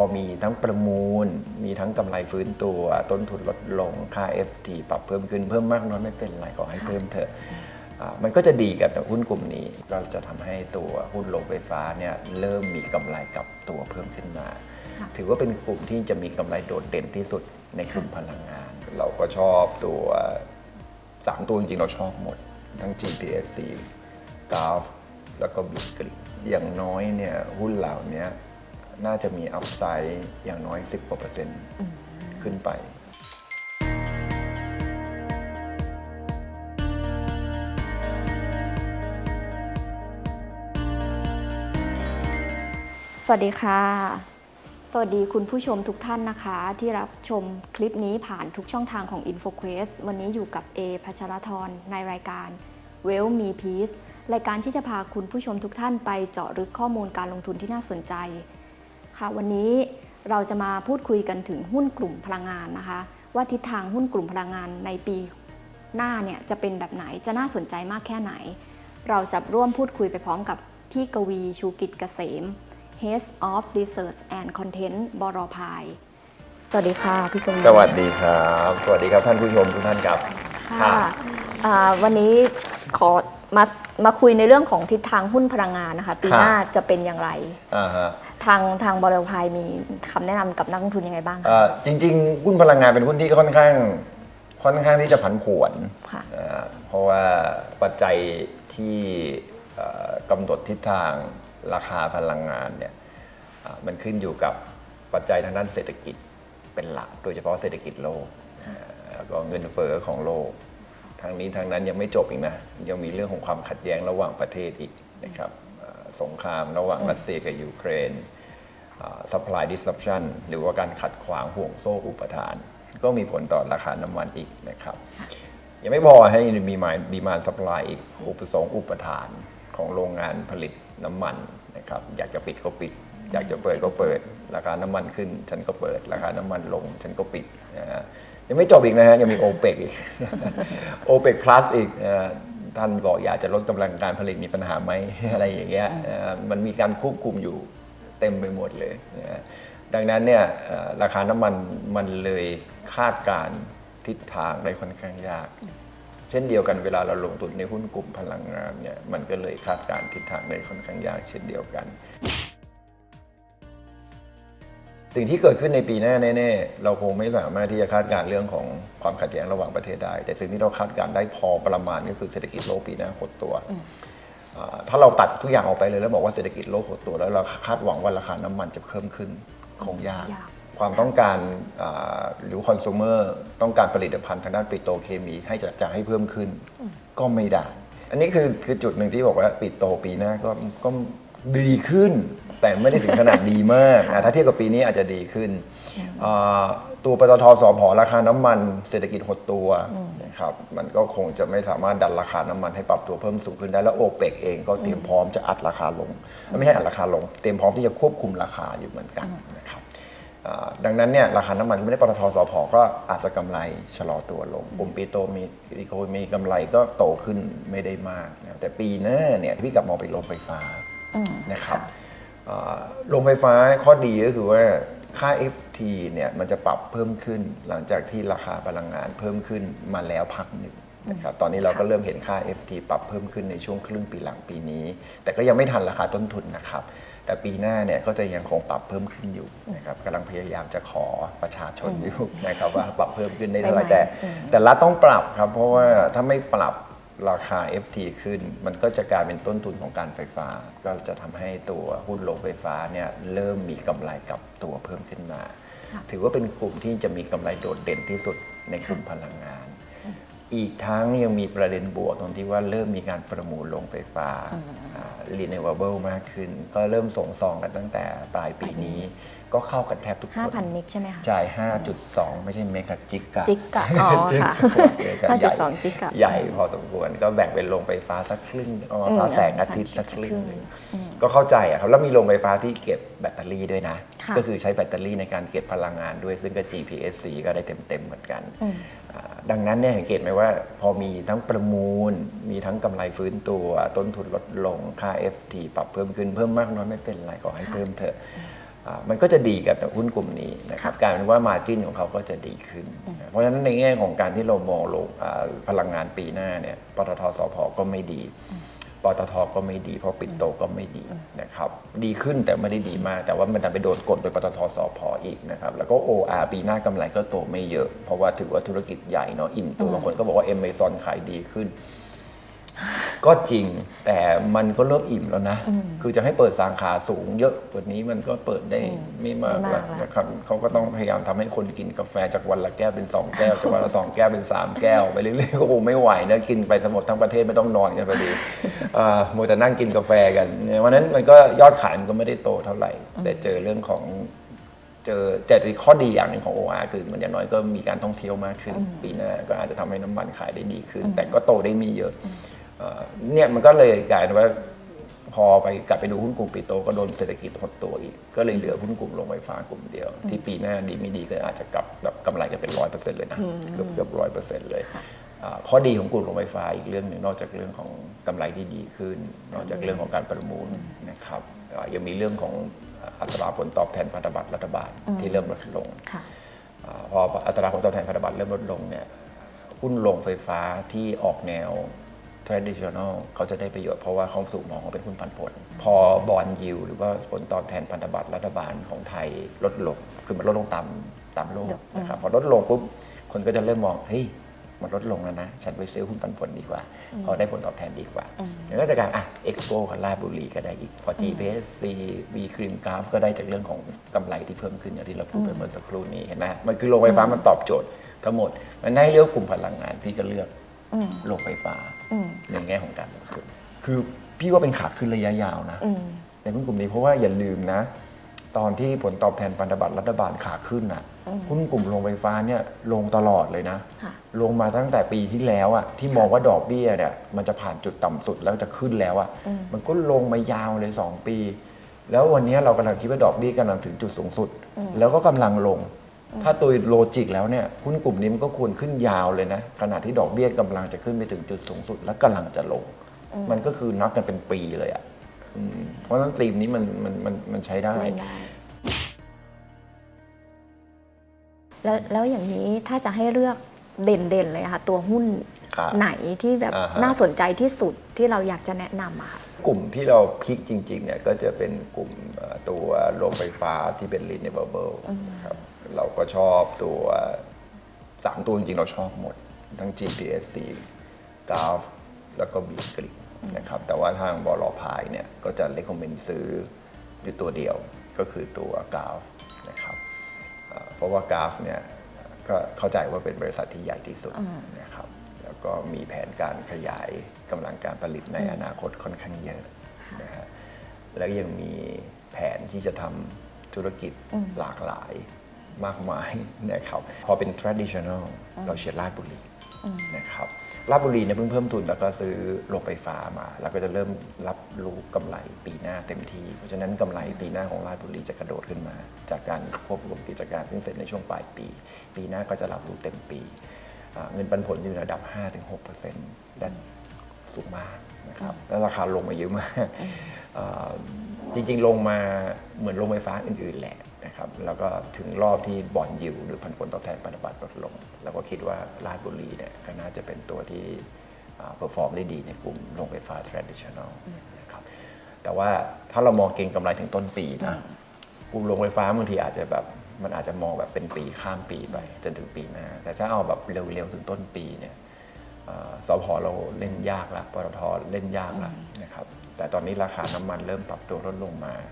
อมีทั้งประมูล มีทั้งกำไรฟื้นตัว ต้นทุนลดลงค่า FT ปรับเพิ่มขึ้นเพิ่มมากน้อยไม่เป็นไรขอให้เพิ่มเถอะอ่ามันก็จะดีกับหุ้นกลุ่มนี้ ก็จะทำให้ตัวหุ้นโรงไฟฟ้าเนี่ยเริ่มมีกำไรกับตัวเพิ่มขึ้นมาค่ะถือว่าเป็นกลุ่มที่จะมีกำไรโดดเด่นที่สุดในกลุ่มพลังงาน เราก็ชอบตัวสามตัวจริงๆเราชอบหมด ทั้ง GPSC g a f แล้วก็บิกริอย่างน้อยเนี่ยหุ้นเหล่านี้ น่าจะมีอัพไซด์อย่างน้อย 10กว่าเปอร์เซ็นต์ขึ้นไป สวัสดีค่ะ สวัสดีคุณผู้ชมทุกท่านนะคะ ที่รับชมคลิปนี้ผ่านทุกช่องทางของ InfoQuest วันนี้อยู่กับ A พัชรธรในรายการ Well Me Peace รายการที่จะพาคุณผู้ชมทุกท่านไปเจาะลึกข้อมูลการลงทุนที่น่าสนใจ ค่ะวันนี้เราจะมาพูดคุยกันถึงหุ้นกลุ่มพลังงานนะคะ ว่าทิศทางหุ้นกลุ่มพลังงานในปีหน้าเนี่ยจะเป็นแบบไหนจะน่าสนใจมากแค่ไหน เราจะร่วมพูดคุยไปพร้อมกับพี่กวีชูกิจเกษม Head of Research and Content บรพายสวัสดีค่ะพี่กวีสวัสดีครับ สวัสดีครับท่านผู้ชมทุกท่านครับค่ะอ่าวันนี้ขอมามาคุยในเรื่องของทิศทางหุ้นพลังงานนะคะ ปีหน้าจะเป็นอย่างไรอ่าฮะ ทางทางบรพายมีคำแนะนำกับนักลงทุนยังไงบ้างคะ เอ่อจริงๆหุ้นพลังงานเป็นหุ้นที่ค่อนข้างค่อนข้างที่จะผันผวนค่ะ นะฮะเพราะว่าปัจจัยที่เอ่อกำหนดทิศทางราคาพลังงานเนี่ยอ่ามันขึ้นอยู่กับปัจจัยทางด้านเศรษฐกิจเป็นหลัก โดยเฉพาะเศรษฐกิจโลกอ่าแล้วก็เงินเฟ้อของโลก ทางนี้ทางนั้นยังไม่จบอีกนะ ยังมีเรื่องของความขัดแย้งระหว่างประเทศอีกนะครับอ่า สงครามระหว่างรัสเซียกับยูเครน supply disruption หรือว่าการขัดขวางห่วงโซ่อุปทาน ก็มีผลต่อราคาน้ำมันอีกนะครับ ยังไม่พอให้มีมาดีมานสปายอีกอุปสงค์อุปทานของโรงงานผลิตน้ำมันนะครับอยากจะปิดก็ปิด อยากจะเปิดก็เปิด ราคาน้ำมันขึ้น ฉันก็เปิด ราคาน้ำมันลง ฉันก็ปิดนะฮะยังไม่จบอีกนะฮะยังมีโอเปกอีกโอเปกพลัสอีกเอ่อ ท่านบอกอยากจะลดกำลังการผลิตมีปัญหาไหมอะไรอย่างเงี้ยเอ่อมันมีการควบคุมอยู่เต็มไปหมดเลยนะฮะดังนั้นเนี่ยเอ่อราคาน้ำมันมันเลยคาดการณ์ทิศทางได้ค่อนข้างยาก เช่นเดียวกันเวลาเราลงทุนในหุ้นกลุ่มพลังงานเนี่ยมันก็เลยคาดการณ์ทิศทางได้ค่อนข้างยาก เช่นเดียวกัน สิ่งที่เกิดขึ้นในปีหน้าแน่ๆ เราคงไม่สามารถที่จะคาดการณ์เรื่องของความขัดแย้งระหว่างประเทศได้ แต่สิ่งที่เราคาดการณ์ได้พอประมาณก็คือเศรษฐกิจโลกปีหน้าหดตัวอ่าถ้าเราตัดทุกอย่างออกไปเลยแล้วบอกว่าเศรษฐกิจโลกหดตัว แล้วเราคาดหวังว่าราคาน้ำมันจะเพิ่มขึ้นคงยากยากความต้องการอ่าหรือคอน sumer ต้องการผลิตภัณฑ์ทางด้านปิโตรเคมีให้จะจะให้เพิ่มขึ้นก็ไม่ได้ อันนี้คือคือจุดหนึ่งที่บอกว่าปิโตรปีหน้าก็ก็ ดีขึ้น แต่ไม่ได้ถึงขนาดดีมากอะถ้าเทียบกับปีนี้อาจจะดีขึ้นอ่าตัวปตทสพราคาน้ำมันเศรษฐกิจหดตัวนะครับมันก็คงจะไม่สามารถดันราคาน้ำมันให้ปรับตัวเพิ่มสูงขึ้นได้แล้วโอเปกเองก็เตรียมพร้อมจะอัดราคาลง ไม่ใช่อัดราคาลง เตรียมพร้อมที่จะควบคุมราคาอยู่เหมือนกันนะครับอ่าดังนั้นเนี่ยราคาน้ำมันไม่ได้ปตทสพก็อาจจะกำไรชะลอตัวลงกลุ่มปีโตมีอีโคมีกำไรก็โตขึ้นไม่ได้มากนะแต่ปีหน้าเนี่ยพี่กลับมองไปโรงไฟฟ้าอืม นะครับอ่าโรงไฟฟ้าข้อดีก็คือว่าค่า FT เนี่ยมันจะปรับเพิ่มขึ้นหลังจากที่ราคาพลังงานเพิ่มขึ้นมาแล้วพักหนึ่งนะครับตอนนี้เราก็เริ่มเห็นค่า FT ปรับเพิ่มขึ้นในช่วงครึ่งปีหลังปีนี้ แต่ก็ยังไม่ทันราคาต้นทุนนะครับ แต่ปีหน้าเนี่ยก็จะยังคงปรับเพิ่มขึ้นอยู่นะครับกำลังพยายามจะขอประชาชนอยู่นะครับว่าปรับเพิ่มขึ้นได้เท่าไหร่ได้ไหมแต่อืมแต่รัฐต้องปรับครับเพราะว่าถ้าไม่ปรับ ราคา FT ขึ้น มันก็จะกลายเป็นต้นทุนของการไฟฟ้า ก็จะทำให้ตัวหุ้นโรงไฟฟ้าเนี่ยเริ่มมีกำไรกับตัวเพิ่มขึ้นมาค่ะถือว่าเป็นกลุ่มที่จะมีกำไรโดดเด่นที่สุดในกลุ่มพลังงาน อีกทั้งยังมีประเด็นบวกตรงที่ว่าเริ่มมีการประมูลโรงไฟฟ้า renewable มากขึ้น ก็เริ่มส่งซองกันตั้งแต่ปลายปีนี้ ก็เข้ากันแทบทุกคน 5,000 มิกใช่ไหมคะ จ่าย 5.2 ไม่ใช่เมกะจิกกะจิกกะอ๋อจิกค่ะเมกะใหญ่5.2 จิกกะ ใหญ่พอสมควร ก็แบ่งเป็นโรงไฟฟ้าสักครึ่งเอามาฟ้าแสงอาทิตย์สักครึ่งหนึ่งก็เข้าใจอะครับแล้วมีโรงไฟฟ้าที่เก็บแบตเตอรี่ด้วยนะค่ะก็คือใช้แบตเตอรี่ในการเก็บพลังงานด้วยซึ่งก็ GPSC ก็ได้เต็มๆเหมือนกันอืมอ่า ดังนั้นเนี่ยสังเกตไหมว่า พอมีทั้งประมูล มีทั้งกำไรฟื้นตัว ต้นทุนลดลงค่า FT ปรับเพิ่มขึ้นเพิ่มมากน้อยไม่เป็นไรขอให้เพิ่มเถอะอ่ามันก็จะดีกับหุ้นกลุ่มนี้นะครับกลารเป็นว่ามาจิ้นของเขาก็จะดีขึ้นนะเพราะฉะนั้นในแง่ของการที่เรามองลงอ่าพลังงานปีหน้าเนี่ยปตทสพก็ไม่ดีปตทก็ไม่ดีเพราะปิดโตก็ไม่ดีนะครับ ดีขึ้นแต่ไม่ได้ดีมาก แต่ว่ามันดันไปโดนกดโดยปตทสพ อีกนะครับ แล้วก็ OR ปีหน้ากำไรก็โตไม่เยอะ เพราะว่าถือว่าธุรกิจใหญ่เนาะอิ่มตัวบางคนก็บอกว่า Amazon ขายดีขึ้น ก็จริงแต่มันก็เริ่มอิ่มแล้วนะ คือจะให้เปิดสาขาสูงเยอะกว่านี้มันก็เปิดได้ไม่มากไม่แล้วมากแล้วนะครับเขาก็ต้องพยายามทำให้คนกินกาแฟจากวันละแก้วเป็น 2 แก้วจากวันละสองแก้วเป็น 3 แก้วไปเรื่อยๆก็คงไม่ไหวนะกินไปสมดทั้งประเทศไม่ต้องนอนกันพอดีอ่ามัวแต่นั่งกินกาแฟกันเนี่ยวันนั้นมันก็ยอดขายมันก็ไม่ได้โตเท่าไหร่ แต่เจอเรื่องของ เจอแต่ข้อดีอย่างหนึ่งของ OR คือมันอย่างน้อยก็มีการท่องเที่ยวมากขึ้น ปีหน้าก็อาจจะทำให้น้ำมันขายได้ดีขึ้น แต่ก็โตได้ไมีเยอะเอ่อเนี่ยมันก็เลยกลายเป็นว่าพอไปกลับไปดูหุ้นกลุ่มปิโตก็โดนเศรษฐกิจหดตัวอีก ก็เลยเหลือหุ้นกลุ่มโรงไฟฟ้ากลุ่มเดียว ที่ปีหน้าดีไม่ดีก็อาจจะกลับแบบกำไรจะเป็นร้อยเปอร์เซ็นต์เลยนะเกือบเกือบร้อยเปอร์เซ็นต์เลยอ่าข้อดีของกลุ่มโรงไฟฟ้าอีกเรื่องหนึ่งนอกจากเรื่องของกำไรที่ดีขึ้น นอกจากเรื่องของการประมูลนะครับอ่ายังมีเรื่องของ อัตราผลตอบแทนพันธบัตรรัฐบาลที่เริ่มลดลงค่ะอ่าพออัตราผลตอบแทนพันธบัตรเริ่มลดลงเนี่ยหุ้นโรงไฟฟ้าที่ออกแนว traditional เขาจะได้ประโยชน์เพราะว่าเขาถูกมองว่าเป็นหุ้นปันผล พอบอลยิวหรือว่าผลตอบแทนพันธบัตรรัฐบาลของไทยลดลงคือมันลดลงตามตามโลกนะครับพอลดลงปุ๊บคนก็จะเริ่มมองเฮ้ย มันลดลงแล้วนะ ฉันไปซื้อหุ้นปันผลดีกว่าเพอได้ผลตอบแทนดีกว่าแล้วก็จะกลารอะเอ็กโปกับลาชบุรีก็ได้อีก พอ GPSC วีครีมกราฟก็ได้จากเรื่องของกำไรที่เพิ่มขึ้นอย่างที่เราพูดไปเมื่อสักครู่นี้เห็นไหมมันคือโรงไฟฟ้ามันตอบโจทย์ทั้งหมด มันได้เลือกกลุ่มพลังงานพี่ก็เลือกอืมโรงไฟฟ้าอืมในแง่ของการลงทุนคือพี่ว่าเป็นขาขึ้นระยะยาวนะอืมในหุ้นกลุ่มนี้เพราะว่าอย่าลืมนะ ตอนที่ผลตอบแทนพันธบัตรรัฐบาลขาขึ้นอะหุ้นกลุ่มโรงไฟฟ้าเนี่ยลงตลอดเลยนะค่ะลงมาตั้งแต่ปีที่แล้วอะที่มองว่าดอกเบี้ยเนี่ยมันจะผ่านจุดต่ำสุดแล้วจะขึ้นแล้วอะมันก็ลงมายาวเลย 2 ปี แล้ววันนี้เรากำลังคิดว่าดอกเบี้ยกำลังถึงจุดสูงสุด แล้วก็กำลังลง ถ้าโดยโลจิกแล้วเนี่ยหุ้นกลุ่มนี้มันก็ควรขึ้นยาวเลยนะขณะที่ดอกเบี้ยกำลังจะขึ้นไปถึงจุดสูงสุด และกำลังจะลง มันก็คือนับกันเป็นปีเลยอะ อืมเพราะฉะนั้นธีมนี้มันมันมันมันใช้ได้ไม่ได้ แล้วแล้วอย่างนี้ถ้าจะให้เลือกเด่นๆเลยอะค่ะ ตัวหุ้นครับไหนที่แบบอ่าฮะ น่าสนใจที่สุดที่เราอยากจะแนะนำอะค่ะ กลุ่มที่เราพลิกจริงๆเนี่ยก็จะเป็นกลุ่มเอ่อตัวโรงไฟฟ้าที่เป็น renewable ครับเราก็ชอบตัวสามตัวจริงๆ เราชอบหมด ทั้ง GPSC g a f แล้วก็ b ีกริ นะครับแต่ว่าทางบลพายเนี่ยก็จะ recommend ซื้ออยู่ตัวเดียวก็คือตัว g a f นะครับเอ่อเพราะว่า g a f เนี่ยก็เข้าใจว่าเป็นบริษัทที่ใหญ่ที่สุดนะครับแล้วก็มีแผนการขยายกำลังการผลิตในอนาคตค่อนข้างเยอะนะฮะแล้วยังมีแผนที่จะทำธุรกิจหลากหลายมากมายนะครับพอเป็น traditional เราเชียร์ราชบุรีนะครับ ราชบุรีเนี่ยเพิ่งเพิ่มทุนแล้วก็ซื้อโรงไฟฟ้ามา แล้วก็จะเริ่มรับรู้กำไรปีหน้าเต็มที่ เพราะฉะนั้นกำไรปีหน้าของราชบุรีจะกระโดดขึ้นมา จากการควบรวมกิจการที่เสร็จในช่วงปลายปี ปีหน้าก็จะรับรู้เต็มปีอ่าเงินปันผลอยู่ในระดับ 5-6%และสูงมากนะครับแล้วราคาลงมาเยอะมากอ่าจริงๆ ลงมาเหมือนโรงไฟฟ้าอื่นๆแหละ นะครับแล้วก็ถึงรอบที่บอลยิวหรือพันผลตอบแทนพันธบัตรลดลง แล้วก็คิดว่าราชบุรีเนี่ยก็น่าจะเป็นตัวที่เ e อร์ฟอร์มได้ดีในกลุ่มโรงไฟฟ้า traditional นะครับแต่ว่าถ้าเรามองเก็งกำไรถึงต้นปีนะกลุ่มโรงไฟฟ้าบางทีอาจจะแบบมันอาจจะมองแบบเป็นปีข้ามปีไปจนถึงปีหน้า แต่ถ้าเอาแบบเร็วๆถึงต้นปีเนี่ยเอ่อสพเราเล่นยากละปตทเล่นยากละนะครับแต่ตอนนี้ราคาน้ำมันเริ่มปรับตัวลดลงมาอ่า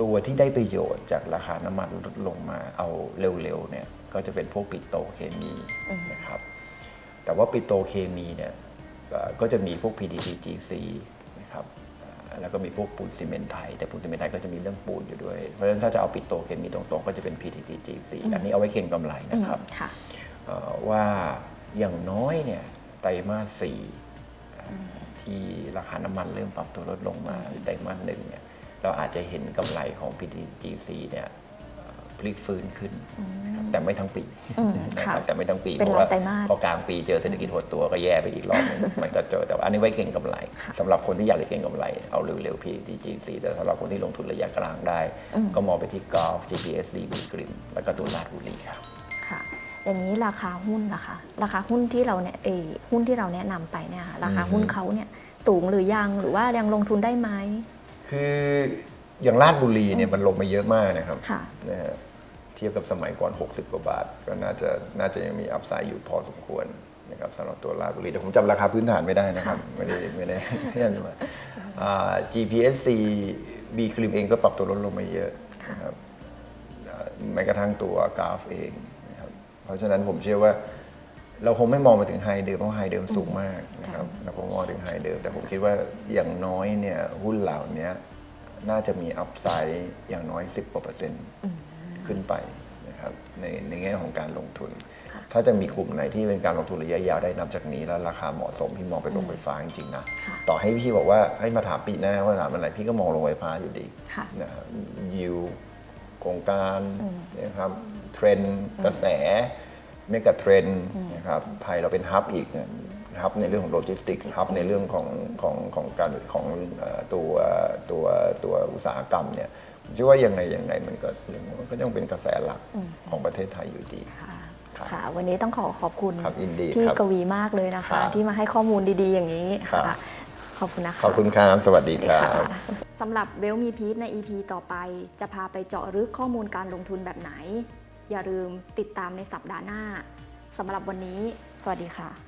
ตัวที่ได้ประโยชน์จากราคาน้ำมันลดลงมาเอาเร็วๆเนี่ยก็จะเป็นพวกปิโตรเคมีนะครับ แต่ว่าปิโตรเคมีเนี่ยเอ่อก็จะมีพวก PTTGC นะครับอ่าแล้วก็มีพวกปูนซีเมนต์ไทย แต่ปูนซีเมนต์ไทยก็จะมีเรื่องปูนอยู่ด้วย เพราะฉะนั้นถ้าจะเอาปิโตรเคมีตรงๆ ก็จะเป็น PTTGC อันนี้เอาไว้เก็งกำไรนะครับค่ะเอ่อว่าอย่างน้อยเนี่ยไตรมาสสี่เอ่อที่ราคาน้ำมันเริ่มปรับตัวลดลงมาหรือไตรมาสหนึ่งเนี่ย เราอาจจะเห็นกำไรของ PTGC เนี่ยเอ่อพลิกฟื้นขึ้นนะครับแต่ไม่ทั้งปีอืมนะค่ะครับแต่ไม่ทั้งปีเป็นเพราะว่ารายไตรมาสพอกลางปีเจอเศรษฐกิจหดตัวก็แย่ไปอีกรอบหนึงมันก็เจอแต่ว่าอันนี้ไว้เก็งกำไรสำหรับคนที่อยากจะเก็งกำไรเอาเร็วๆ PTGC แต่สำหรับคนที่ลงทุนระยะกลางได้ก็มองไปที่กอล์ฟ GPSC บีกริมแล้วก็ตัวลาดบุรีครับ ค่ะ อย่างนี้ราคาหุ้นล่ะคะ ราคาหุ้นที่เราเนี่ยเออหุ้นที่เราแนะนำไปเนี่ยค่ะราคาหุ้นเขาเนี่ยสูงหรือยังหรือว่ายังลงทุนได้ไหม คืออย่างลาดบุรีเนี่ยมันลงมาเยอะมากนะครับค่ะ นะฮะเทียบกับสมัยก่อน 60 กว่าบาท ก็น่าจะน่าจะยังมีอัพไซด์อยู่พอสมควรนะครับสำหรับตัวลาดบุรีแต่ผมจำราคาพื้นฐานไม่ได้นะครับไม่ได้ไม่ได้ไม่ได้มาอ่า GPSC B คลิมเองก็ปรับตัวลดลงมาเยอะนะครับอ่าแม้กระทั่งตัวกราฟเองนะครับเพราะฉะนั้นผมเชื่อว่า เราคงไม่มองมาถึงไฮเดิมเพราะไฮเดิมสูงมากนะครับเราคงมองถึงไฮเดิม แต่ผมคิดว่าอย่างน้อยเนี่ยหุ้นเหล่านี้น่าจะมีอัพไซด์อย่างน้อย 10กว่าเปอร์เซ็นต์ขึ้นไปนะครับในในแง่ของการลงทุน ถ้าจะมีกลุ่มไหนที่เป็นการลงทุนระยะยาวได้นับจากนี้ แล้วราคาเหมาะสมพี่มองไปลงไฟฟ้าจริงๆนะค่ะต่อให้พี่บอกว่าให้มาถามปีหน้าว่าถามอะไรพี่ก็มองลงไฟฟ้าอยู่ดีค่ะนะครับยิวโครงการนะครับเทรนด์กระแส เมกะเทรนด์นะครับไทยเราเป็นฮับอีกนะฮับในเรื่องของโลจิสติกฮับในเรื่องของของของการของเอ่อตัวตัวตัวอุตสาหกรรมเนี่ยผมเชื่อว่ายังไงยังไงมันก็มันก็ยังเป็นกระแสหลักของประเทศไทยอยู่ดีค่ะครับค่ะวันนี้ต้องขอขอบคุณครับยินดีพี่ครับกวีมากเลยนะครัคะบที่มาให้ข้อมูลดีๆอย่างนี้ครับค่ะขอบคุณนะคะขอบคุณครับสวัสดีครับค่ะสำหรับเวลมีพีทใน EP ต่อไป จะพาไปเจาะลึกข้อมูลการลงทุนแบบไหน อย่าลืมติดตามในสัปดาห์หน้าสำหรับวันนี้ สวัสดีค่ะ